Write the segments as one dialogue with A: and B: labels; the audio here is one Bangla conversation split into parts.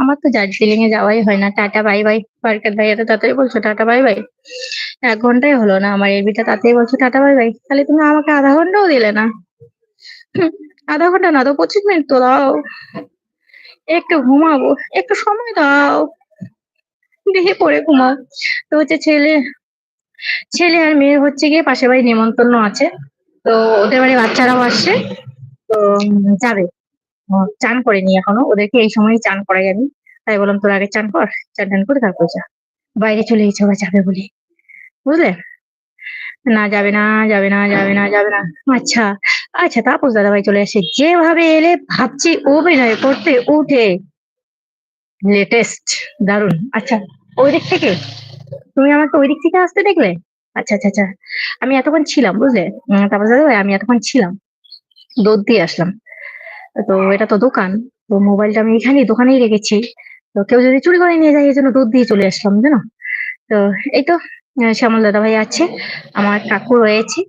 A: আমার তো দার্জিলিং এ যাওয়াই হয় না। টাটা বাই বাই বারকাত ভাই এত তাড়াতাড়ি বলছো, টাটা বাই বাই এক ঘন্টাই হলো না আমার এলবিটা তাড়াতাড়ি বলছো, টাটা বাই বাই তাহলে তুমি আমাকে আধা ঘন্টাও দিলে না। আধা ঘণ্টা না তো পঁচিশ মিনিট তো দাও। একটু ঘুমাবো, একটু সময় দাও। দেখে পড়ে ঘুমাও। তো হচ্ছে ছেলে ছেলে আর মেয়ে হচ্ছে গিয়ে পাশের বাড়ি নেমন্তন্ন আছে। তো ওদের বাড়ি বাচ্চারাও আসছে। তো যাবে। চান করেনি এখনও। ওদেরকে এই সময় চান করাই আমি। তাই বললাম, তোর আগে চান কর, চান টান করে তারপর যা। বাইরে চলে গেছে ওরা যাবে বলে। বুঝলে? না, যাবে না যাবে না যাবে না যাবে না। আচ্ছা আচ্ছা তাপস দাদা ভাই চলে আসে। যেভাবে এলে ভাবছি অভিনয় করতে উঠে। লেটেস্ট দারুণ আচ্ছা ওই দিক থেকে? তুমি আমাকে ওই দিক থেকে আসতে দেখলে? আচ্ছা আচ্ছা আচ্ছা। আমি এতক্ষণ ছিলাম, বুঝলে? তাপস দাদা ভাই আমি এতক্ষণ ছিলাম। দুধ দিয়ে আসলাম। তো এটা তো দোকান। তো মোবাইলটা আমি এখানেই, দোকানেই রেখেছি। তো কেউ যদি চুরি করে নিয়ে যায়, এই জন্য দুধ দিয়ে চলে আসলাম, জানো? তো এই তো শ্যামল দাদা ভাই আছে, আমার কাকু রয়েছে।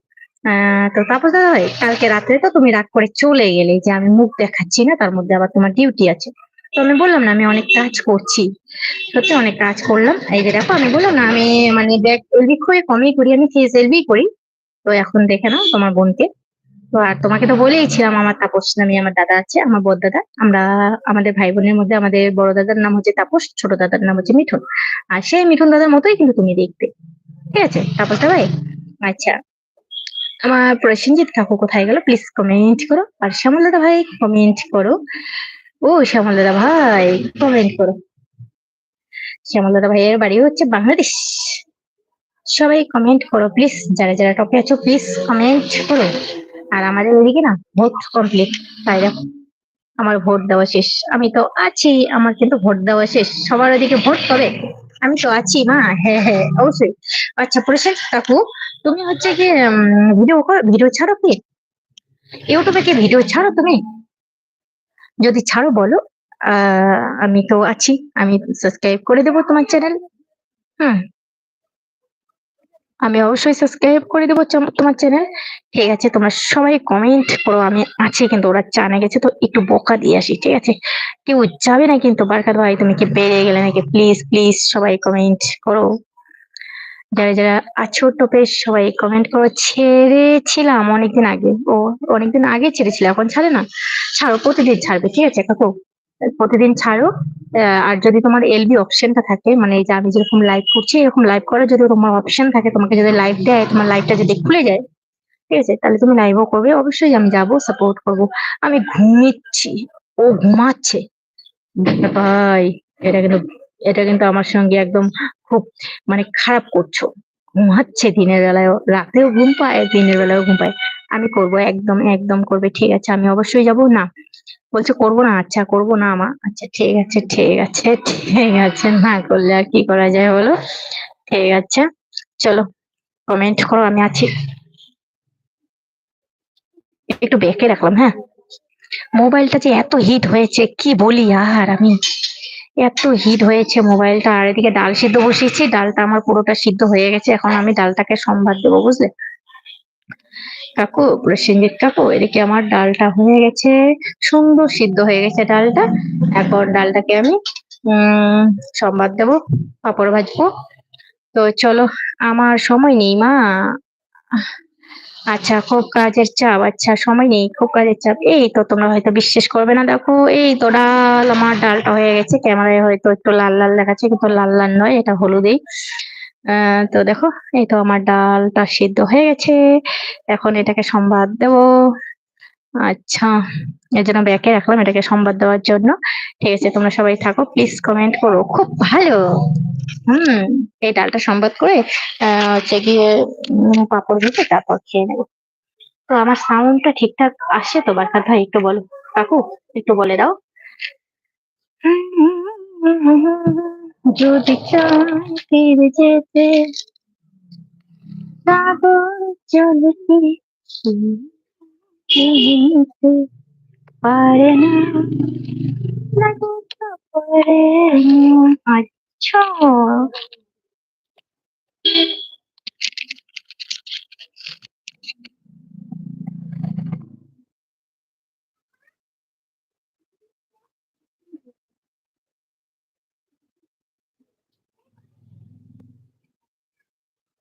A: তো তারপর দাদা ভাই, কালকে রাত্রে তো তুমি রাগ করে চলে গেলে যে আমি মুখ দেখাচ্ছি না, তার মধ্যে আবার তোমার ডিউটি আছে। তো আমি বললাম, না, আমি অনেক কাজ করছি। সত্যি অনেক কাজ করলাম। এই যে দেখো, আমি বললাম, না, আমি মানে দেখ এলবি করে কমই করি, আমি ফেস এলবি করি। তো এখন দেখে নাও তোমার বোনকে। তো আর তোমাকে তো বলেইছিলাম আমার তাপস নামে আমার দাদা আছে, আমার বড় দাদা। আমরা আমাদের ভাই বোনের মধ্যে আমাদের বড় দাদার নাম হচ্ছে তাপস, ছোট দাদার নাম হচ্ছে মিঠুন। আর সেই মিঠুন দাদার মতোই কিন্তু তুমি দেখতে। ঠিক আছে? তাপস দা ভাই আচ্ছা। আমার প্রসেনজিৎ কাকু কোথায় গেল? প্লিজ কমেন্ট করো। আর শ্যামল দাদা ভাই কমেন্ট করো। ও, শ্যামল দাদা ভাই কমেন্ট করো। শ্যামল দাদা ভাইয়ের বাড়ি হচ্ছে বাংলাদেশ। সবাই কমেন্ট করো, প্লিজ। যারা যারা টপে আছো, প্লিজ কমেন্ট করো। আর আমাদের ওইদিকে না ভোট কমপ্লিট তাই দেখো, আমার ভোট দেওয়া শেষ। আমি তো আছি, আমার কিন্তু ভোট দেওয়া শেষ। সবার ওইদিকে ভোট কবে আমি তো আছি মা হ্যাঁ হ্যাঁ অবশ্যই। আচ্ছা প্রসেন কাকু, তুমি হচ্ছে কি ভিডিও ভিডিও ছাড়ো কি? ইউটিউবে কি ভিডিও ছাড়ো তুমি? যদি ছাড়ো বলো আমি তো আছি, আমি সাবস্ক্রাইব করে দেবো তোমার চ্যানেল হুম। আমি অবশ্যই সাবস্ক্রাইব করে দেবো তোমার চ্যানেল ঠিক আছে, তোমরা সবাই কমেন্ট করো, আমি আছি কিন্তু ওরা চানে গেছে, তো একটু বকা দিয়ে আসি, ঠিক আছে? কেউ যাবে না কিন্তু, বারকাত ভাই, তুমি কি বেরিয়ে গেলে নাকি? প্লিজ প্লিজ সবাই কমেন্ট করো। যারা যারা আছো টপে সবাই কমেন্ট করো। ছেড়েছিলাম অনেকদিন আগে। ও, অনেকদিন আগে ছেড়েছিল, এখন ছাড়ে না। ছাড়ো, প্রতিদিন ছাড়বে, ঠিক আছে, কাকু? প্রতিদিন ছাড়ো। আর যদি তোমার এলবি অপশনটা থাকে মানে যে আমি যেরকম লাইভ করছি, এরকম লাইভ করার যদি তোমার অপশন থাকে, তোমাকে যদি লাইভ দেয়, তোমার লাইভটা যদি খুলে যায়, ঠিক আছে? তাহলে তুমি লাইভও করবে। অবশ্যই আমি যাব সাপোর্ট করব। আমি ঘুমিচ্ছি। ও ঘুমাচ্ছে। ভাই, এটা কিন্তু এটা কিন্তু আমার সঙ্গে একদম খুব মানে খারাপ করছ। ঘুমাচ্ছে দিনের বেলায়, রাতেও ঘুম পায়, দিনের বেলায়ও ঘুম পায়। আমি করব একদম একদম করবে, ঠিক আছে। আমি অবশ্যই যাব? না। বলছে, করব না আচ্ছা করব না মা। আচ্ছা ঠিক আছে ঠিক আছে ঠিক আছে। না করলে আর কি করা যায় বলো? ঠিক আছে। চলো কমেন্ট করো, আমি আছি। একটু বেঁকে রাখলাম হ্যাঁ? মোবাইলটা যে এত হিট হয়েছে, কি বলি আর আমি? এত হিট হয়েছে মোবাইলটা, আর এদিকে ডাল সিদ্ধ বসিয়েছি, ডালটা আমার পুরোটা সিদ্ধ হয়ে গেছে, এখন আমি ডালটাকে সম্বাদ দেবো, বুঝলে? কাকু, প্রসেনজিৎ কাকু, এদিকে আমার ডালটা হয়ে গেছে, সুন্দর সিদ্ধ হয়ে গেছে ডালটা এখন ডালটাকে আমি, উম সম্বাদ দেবো, পাপড় ভাজবো। তো চলো, আমার সময় নেই মা। আচ্ছা খুব কাজের চাপ। আচ্ছা সময় নেই, খুব কাজের চাপ। এই তো তোমরা হয়তো বিশ্বাস করবে না, দেখো, এই তো ডাল, আমার ডালটা হয়ে গেছে। ক্যামেরায় হয়তো একটু লাল লাল দেখাচ্ছে, কিন্তু লাল লাল নয়, এটা হলুদেই। তো দেখো, এই তো আমার ডালটা সিদ্ধ হয়ে গেছে। এখন এটাকে সম্বাদ দেব। আচ্ছা এর জন্য ব্যাকে রাখলাম এটাকে সম্বাদ দেওয়ার জন্য। ঠিক আছে, তোমরা সবাই থাকো প্লিজ কমেন্ট করো। খুব ভালো। হুম। এই ডালটা সম্বাদ করে হচ্ছে গিয়ে পাঁপড় ভেজে তারপর খেয়ে নেব। তো আমার সাউন্ডটা ঠিকঠাক আসছে তো বারকাত ভাই, একটু বলো। কাকু, একটু বলে দাও। যদি ফিরে যেতে কি পারে না, লাগে তো 跳舞